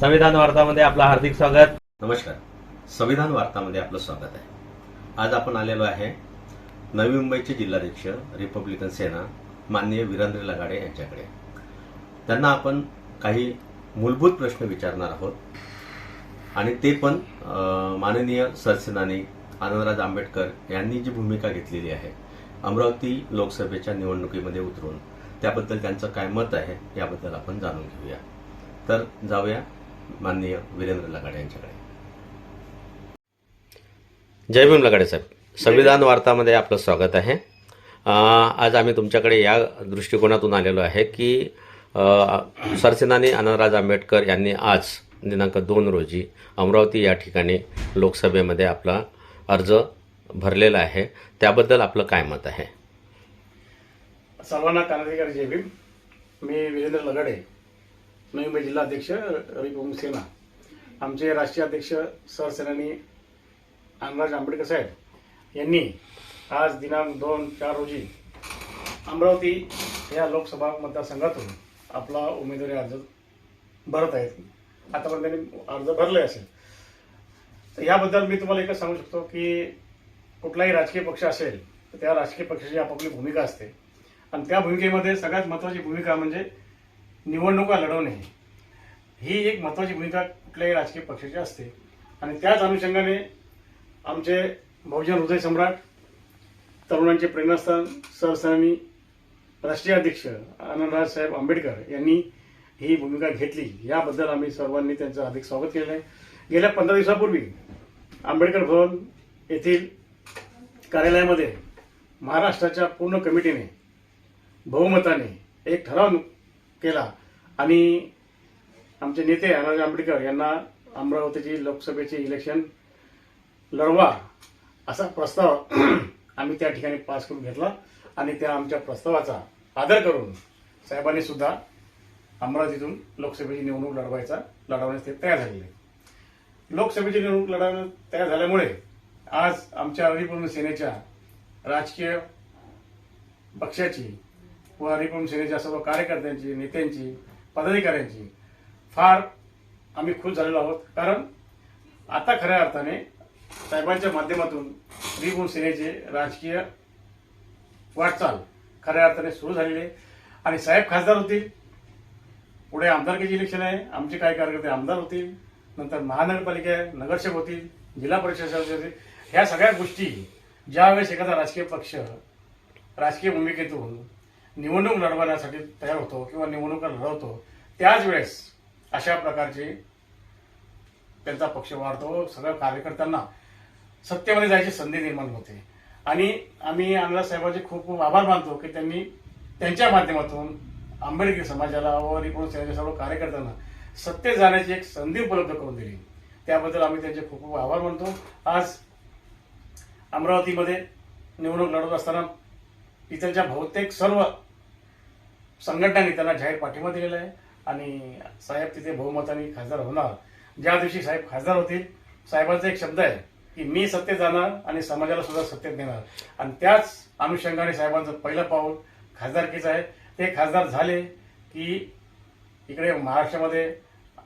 संविधान वार्तामध्ये आपलं हार्दिक स्वागत. नमस्कार. संविधान वार्तामध्ये आपलं स्वागत आहे. आज आपण आलेलो आहे नवी मुंबईचे जिल्हाध्यक्ष रिपब्लिकन सेना माननीय वीरेंद्र लगाडे यांच्याकडे. त्यांना आपण काही मूलभूत प्रश्न विचारणार आहोत. आणि ते पण माननीय सरसेनानी आनंदराज आंबेडकर यांनी जी भूमिका घेतलेली आहे अमरावती लोकसभेच्या निवडणुकीमध्ये उतरून त्याबद्दल त्यांचं काय मत आहे याबद्दल आपण जाणून घेऊया. तर जाऊया. माननीय वीरेंद्र लगाडे यांच्याकडे. जय भीम लगाडे साहेब. संविधान वार्तामध्ये आपलं स्वागत आहे. आज आम्ही तुमच्याकडे या दृष्टिकोनातून आलेलो आहे की सरसेनानी आनंदराज आंबेडकर यांनी आज दिनांक दोन रोजी अमरावती या ठिकाणी लोकसभेमध्ये आपला अर्ज भरलेला आहे. त्याबद्दल आपलं काय मत आहे? सर्वांना कानाधिकारी जय भीम. मी वीरेंद्र लगडे. नवी मुंबई जिल्हाध्यक्ष रिपब्लिक सेना. आमचे राष्ट्रीय अध्यक्ष सरसेनानी आनंदराज आंबेडकर साहेब यांनी आज दिनांक दोन चार रोजी अमरावती या लोकसभा मतदारसंघातून आपला उमेदवारी अर्ज भरत आहेत. आतापर्यंत त्यांनी अर्ज भरले असेल. तर याबद्दल मी तुम्हाला एकच सांगू शकतो की कुठलाही राजकीय पक्ष असेल तर त्या राजकीय पक्षाची आपापली भूमिका असते. आणि त्या भूमिकेमध्ये सगळ्यात महत्त्वाची भूमिका म्हणजे निवडणुका लढवणे ही एक महत्त्वाची भूमिका कुठल्याही राजकीय पक्षाची असते. आणि त्याच अनुषंगाने आमचे बहुजन हृदय सम्राट तरुणांचे प्रेरणास्थान सरसामी राष्ट्रीय अध्यक्ष आनंदराज साहेब आंबेडकर यांनी ही भूमिका घेतली. याबद्दल आम्ही सर्वांनी त्यांचं अधिक स्वागत केलं आहे. गेल्या पंधरा दिवसापूर्वी आंबेडकर भवन येथील कार्यालयामध्ये महाराष्ट्राच्या पूर्ण कमिटीने बहुमताने एक ठराव केला आणि आमचे नेते राजा आंबेडकर यांना अमरावतीची लोकसभेचे इलेक्शन लढवा असा प्रस्ताव आम्ही त्या ठिकाणी पास करून घेतला आणि त्या आमच्या प्रस्तावाचा आदर करून साहेबांनी सुद्धा अमरावतीतून लोकसभेची निवडणूक लढवायचा लढवण्यास ते तयार झालेले लोकसभेची निवडणूक लढवण्यास तयार झाल्यामुळे आज आमच्या हरिपूर्ण सेनेच्या राजकीय पक्षाची व हरिपूर्ण सेनेच्या सर्व कार्यकर्त्यांची नेत्यांची पदाधिकाऱ्यांची. फार आम्ही खुश झालेलो आहोत. कारण आता खऱ्या अर्थाने साहेबांच्या माध्यमातून त्रिगुण सेनेचे राजकीय वाटचाल खऱ्या अर्थाने सुरू झालेली आहे. आणि साहेब खासदार होतील. पुढे आमदारकीचे इलेक्शन आहे. आमचे काही कार्यकर्ते आमदार होतील. नंतर महानगरपालिका नगरसेवक होतील जिल्हा परिषद होतील. ह्या सगळ्या गोष्टी ज्यावेळेस एखादा राजकीय पक्ष राजकीय भूमिकेतून निवडणूक लढवण्यासाठी तयार होतो किंवा निवडणुका लढवतो त्याच वेळेस अशा प्रकारचे त्यांचा पक्ष वाढतो सगळ्या कार्यकर्त्यांना सत्तेमध्ये जायची संधी निर्माण होते. आणि आम्ही आमदार साहेबांचे खूप खूप आभार मानतो की त्यांनी त्यांच्या माध्यमातून आंबेडकरी समाजाला व रिपोर्ट सेनेच्या सर्व कार्यकर्त्यांना सत्तेत जाण्याची एक संधी उपलब्ध करून दिली. त्याबद्दल आम्ही त्यांचे खूप खूप आभार मानतो. आज अमरावतीमध्ये निवडणूक लढवत असताना इतरच्या बहुतेक सर्व संघटनांनी त्यांना जाहीर पाठिंबा दिलेला आहे. आणि साहेब तिथे बहुमताने खासदार होणार. ज्या दिवशी साहेब खासदार होतील साहेबांचा एक शब्द आहे की मी सत्तेत जाणार आणि समाजाला सुद्धा सत्तेत नेणार. आणि त्याच अनुषंगाने साहेबांचं पहिलं पाऊल खासदारकीचं आहे. ते खासदार झाले की इकडे महाराष्ट्रामध्ये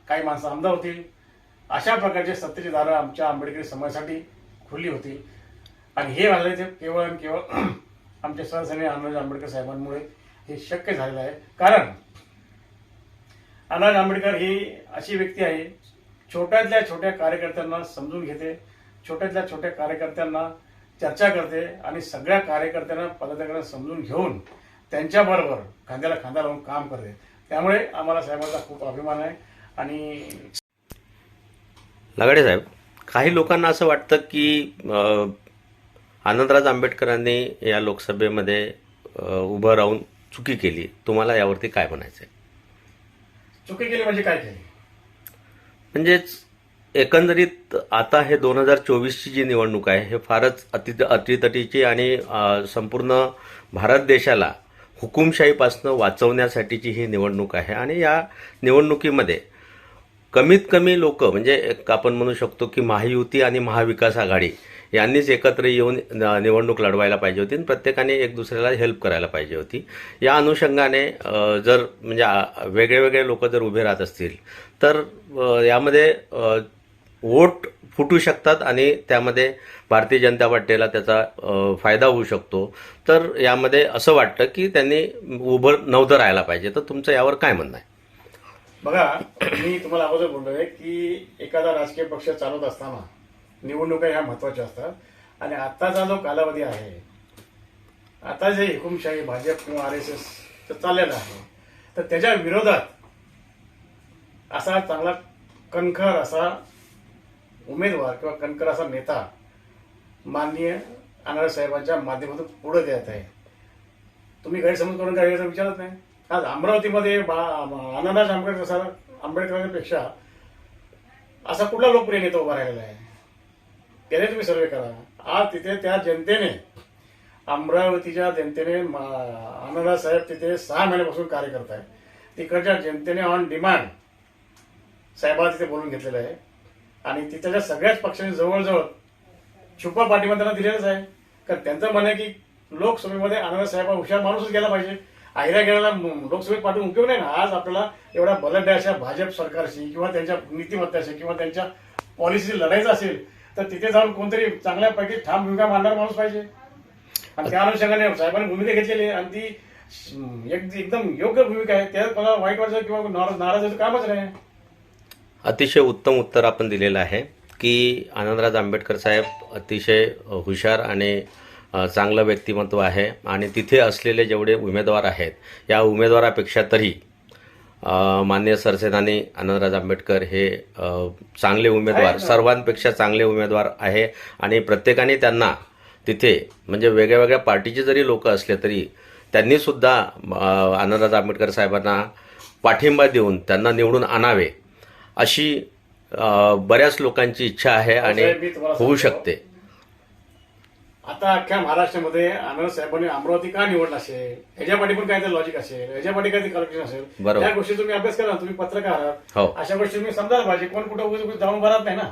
काही माणसं आमदार होतील. अशा प्रकारचे सत्तेची दारं आमच्या आंबेडकरी समाजासाठी खुली होती. आणि हे झालं ते केवळ आणि केवळ आमच्या सहसैनिक आनंद आंबेडकर साहेबांमुळे हे शक्य झालेलं आहे. कारण अनाज आंबेडकर ही अशी व्यक्ती आहे छोट्यातल्या छोट्या कार्यकर्त्यांना समजून घेते छोट्यातल्या छोट्या कार्यकर्त्यांना चर्चा करते आणि सगळ्या कार्यकर्त्यांना पदाधिकाऱ्यांना समजून घेऊन त्यांच्याबरोबर खांद्याला खांदा लावून काम करते. त्यामुळे आम्हाला साहेबांचा खूप अभिमान आहे आणि लगाडे साहेब काही लोकांना असं वाटतं की आनंदराज आंबेडकरांनी या लोकसभेमध्ये उभं राहून चुकी केली तुम्हाला यावरती काय म्हणायचं आहे चुकी केली म्हणजे काय केली? म्हणजेच एकंदरीत आता हे दोन हजार चोवीसची जी निवडणूक आहे हे फारच अति अतितटीची आणि अ, संपूर्ण भारत देशाला हुकुमशाहीपासनं वाचवण्यासाठीची ही निवडणूक आहे. आणि या निवडणुकीमध्ये कमीत कमी लोक म्हणजे एक आपण म्हणू शकतो की महायुती आणि महाविकास आघाडी यांनीच एकत्र येऊन निवडणूक लढवायला पाहिजे होती आणि प्रत्येकाने एक दुसऱ्याला हेल्प करायला पाहिजे होती. या अनुषंगाने जर म्हणजे वेगळे वेगळे लोक जर उभे राहत असतील तर यामध्ये वोट फुटू शकतात आणि त्यामध्ये भारतीय जनता पार्टीला त्याचा फायदा होऊ शकतो. तर यामध्ये असं वाटतं की त्यांनी उभं नव्हतं राहायला पाहिजे. तर तुमचं यावर काय म्हणणं आहे? बघा मी तुम्हाला अगोदर बोललोय की एखादा राजकीय पक्ष चालवत असताना निवडणुका ह्या महत्त्वाच्या असतात. आणि आत्ताचा जो कालावधी आहे आता जे हुकुमशाही भाजप किंवा आर एस एस चाललेलं आहे तर त्याच्या विरोधात असा चांगला कणखर असा उमेदवार किंवा कणखर असा नेता माननीय अनार साहेबांच्या माध्यमातून पुढे देत आहे. तुम्ही गैरसमज करून काय याचा विचारत नाही. आज अमरावतीमध्ये बा- अनंतराज आंबेडकर सर आंबेडकरांपेक्षा असा कुठला लोकप्रिय नेता उभा राहिलेला आहे? त्याने तुम्ही सर्वे करा आज तिथे त्या जनतेने अमरावतीच्या जनतेने आनंदा साहेब तिथे सहा महिन्यापासून कार्य करत आहे तिकडच्या जनतेने ऑन डिमांड साहेबा तिथे बोलून घेतलेलं आहे. आणि तिथल्या सगळ्याच पक्षांनी जवळजवळ छुपा पाठिंबा त्यांना दिलेलाच आहे. कारण त्यांचं म्हणणं आहे की लोकसभेमध्ये आनंद साहेब हुशार माणूसच गेला पाहिजे. आयऱ्या गेल्याला लोकसभेत पाठवून उपयोग नाही ना. आज आपल्याला एवढ्या बलड्या अशा भाजप सरकारशी किंवा त्यांच्या नीतिमत्ताशी किंवा त्यांच्या पॉलिसीशी लढायचं असेल तर तिथे जाऊन कोणतरी चांगल्यापैकी ठाम भूमिका मांडणारा माणूस पाहिजे. आणि त्या अनुषंगाने साहेबांनी भूमिका घेतलेली आणि ती एकदम योग्य भूमिका आहे. त्यात मला वाईट वाटतं किंवा नाराज नाराज कामच नाही. अतिशय उत्तम उत्तर आपण दिलेलं आहे की आनंदराज आंबेडकर साहेब अतिशय हुशार आणि चांगलं व्यक्तिमत्व आहे. आणि तिथे असलेले जेवढे उमेदवार आहेत या उमेदवारापेक्षा तरी अ, माननीय सरसेनानी आनंदराज आंबेडकर हे चांगले उमेदवार. सर्वांपेक्षा चांगले उमेदवार आहे आणि प्रत्येकाने त्यांना तिथे म्हणजे वेगळ्या वेगळ्या पार्टीचे जरी लोक असले तरी त्यांनी सुद्धा अ, आनंदराज आंबेडकर साहेबांना पाठिंबा देऊन त्यांना निवडून आणावे अशी बऱ्याच लोकांची इच्छा आहे आणि होऊ. शकते आता अख्ख्या महाराष्ट्रामध्ये आनंद साहेबांनी अमरावती का निवडला असेल? ह्याच्या पाठी पण काहीतरी लॉजिक असेल. ह्याच्या पाठी काहीतरी कलेक्शन असेल. त्या गोष्टी तुम्ही अभ्यास करा तुम्ही पत्रकार आहात. हो. अशा गोष्टी तुम्ही समजायला पाहिजे. कोण कुठं जाऊन भरत नाही ना.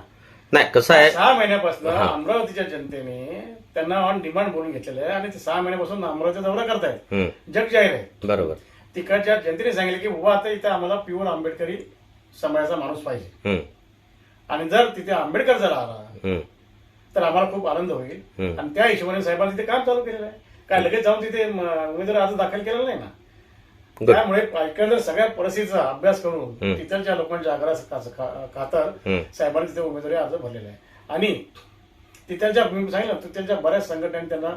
नाही कसं आहे? सहा महिन्यापासून. अमरावतीच्या जनतेने त्यांना ऑन डिमांड बोलून घेतलेलं आहे आणि ते सहा महिन्यापासून अमरावती दौरा करतायत. जग जाहीर आहे. बरोबर. तिकडच्या जनतेने सांगितलं की बाबा आता इथे आम्हाला प्युअर आंबेडकरी समाजाचा माणूस पाहिजे. आणि जर तिथे आंबेडकर जर आला तर आम्हाला खूप आनंद होईल. आणि त्या हिशोबाने साहेबांनी तिथे काम चालू केलेलं आहे काय लगेच जाऊन तिथे उमेदवार अर्ज दाखल केलेला नाही ना त्यामुळे एकंदर सगळ्या परिस्थितीचा अभ्यास करून. तिथलच्या लोकांच्या आग्रह खातर साहेबांनी तिथे उमेदवारी अर्ज भरलेला आहे आणि तिथलच्या सांगितलं तिथलच्या बऱ्याच संघटनांनी त्यांना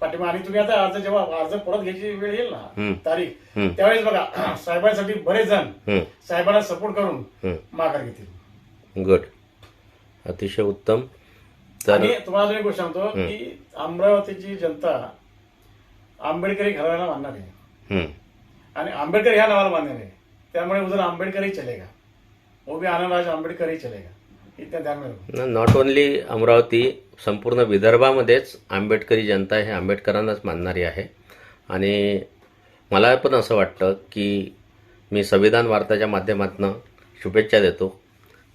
पाठिंबा आणि तुम्ही आता अर्ज जेव्हा अर्ज परत घ्यायची वेळ येईल ना. तारीख. त्यावेळेस बघा साहेबांसाठी बरेच जण साहेबांना सपोर्ट करून. माघार घेतील गुड अतिशय उत्तम आणि तुम्हाला अजून एक गोष्ट सांगतो की अमरावतीची जनता आंबेडकरी घराण्याला मानणार आहे. आणि आंबेडकर ह्या नावाला मान्य नाही त्यामुळे उधर आंबेडकर ही चलेगा वो भी आनंदराज आंबेडकर ही चलेगा नॉट ओन्ली अमरावती संपूर्ण विदर्भामध्येच आंबेडकरी जनता हे आंबेडकरांनाच मानणारी आहे. आणि मला पण असं वाटतं की मी संविधान वार्ताच्या माध्यमातून शुभेच्छा देतो.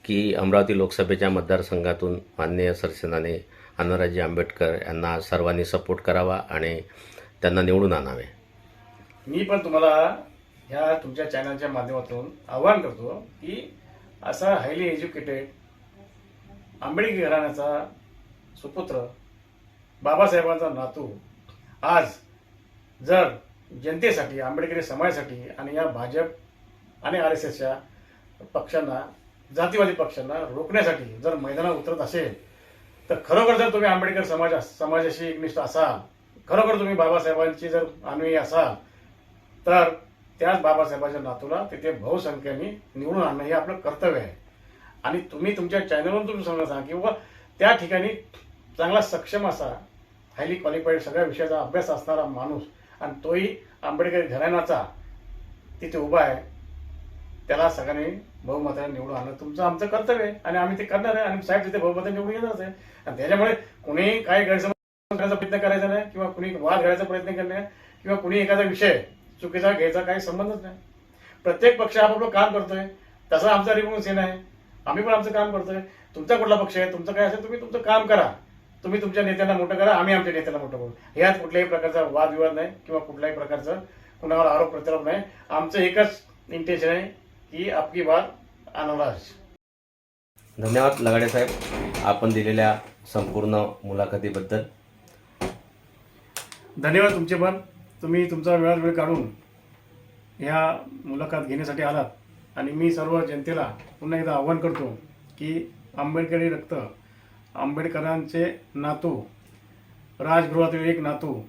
की अमरावती लोकसभेच्या मतदारसंघातून माननीय सरसेनाने अण्णाराजी आंबेडकर यांना सर्वांनी सपोर्ट करावा आणि त्यांना निवडून आणावे. मी पण तुम्हाला ह्या तुमच्या चॅनलच्या माध्यमातून आवाहन करतो की असा हायली एज्युकेटेड आंबेडकर घराण्याचा सुपुत्र बाबासाहेबांचा नातू आज जर जनतेसाठी आंबेडकरी समाजासाठी आणि या भाजप आणि आर एस एसच्या पक्षांना जातीवादी पक्षांना रोखण्यासाठी जर मैदानात उतरत असेल तर खरोखर जर तुम्ही आंबेडकर समाज समाजाशी एकनिष्ठ असाल खरोखर तुम्ही बाबासाहेबांची जर अन्वयी असाल तर त्याच बाबासाहेबांच्या नातूला तिथे बहुसंख्येने निवडून आणणं हे आपलं कर्तव्य आहे. आणि तुम्ही तुमच्या चॅनलवरून तुम्ही समजा सांगा किंवा त्या ठिकाणी चांगला सक्षम असा हायली क्वालिफाईड सगळ्या विषयाचा अभ्यास असणारा माणूस आणि तोही आंबेडकर घराण्याचा तिथे उभा आहे. त्याला सगळ्यांनी बहुमताने निवडून आणलं. तुमचं आमचं कर्तव्य आहे आणि आम्ही ते करणार आहे. आणि साहेब तिथे बहुमताने निवडून येणारच आहे. आणि त्याच्यामुळे कुणी काही गैरसमज करण्याचा प्रयत्न करायचा नाही किंवा कुणी वाद घालायचा प्रयत्न करणे किंवा कुणी एखादा विषय चुकीचा घ्यायचा काही संबंधच नाही. प्रत्येक पक्ष आपापलं काम करतोय. तसा आमचा रिमोन सेन आहे. आम्ही पण आमचं काम करतोय. तुमचा कुठला पक्ष आहे? तुमचं काय असेल तुम्ही तुमचं काम करा. तुम्ही तुमच्या नेत्यांना मोठं करा. आम्ही आमच्या नेत्यांना मोठं करू. यात कुठल्याही प्रकारचा वादविवाद नाही किंवा कुठल्याही प्रकारचं कुणावर आरोप प्रत्यारोप नाही. आमचं एकच इंटेन्शन आहे की आपकी बात अनवराज। धन्यवाद लगाडे साहेब आपण दिलेल्या संपूर्ण मुलाखतीबद्दल. धन्यवाद तुमचे पण. तुम्ही तुमचा वेळात वेळ काढून ह्या मुलाखत घेण्यासाठी आलात. आणि मी सर्व जनतेला पुन्हा एकदा आव्हान करतो की आंबेडकरी रक्त आंबेडकरांचे नातू राजगृहातील एक नातू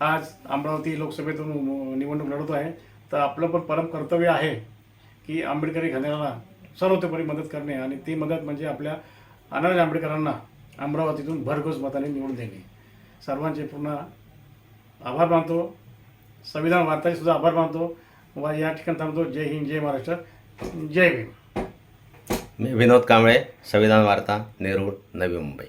आज अमरावती लोकसभेतून निवडणूक लढवतो आहे. तर आपलं पण परम कर्तव्य आहे की आंबेडकरी घराण्याला सर्वतोपरी मदत करणे आणि ती मदत म्हणजे आपल्या अनाज आंबेडकरांना अमरावतीतून भरघोस मताने निवडून देणे. सर्वांचे पुन्हा आभार मानतो. संविधान वार्ताचे सुद्धा आभार मानतो व या ठिकाणी थांबतो. जय हिंद जय महाराष्ट्र जय भीम. मी विनोद कांबळे संविधान वार्ता नेरूळ नवी मुंबई.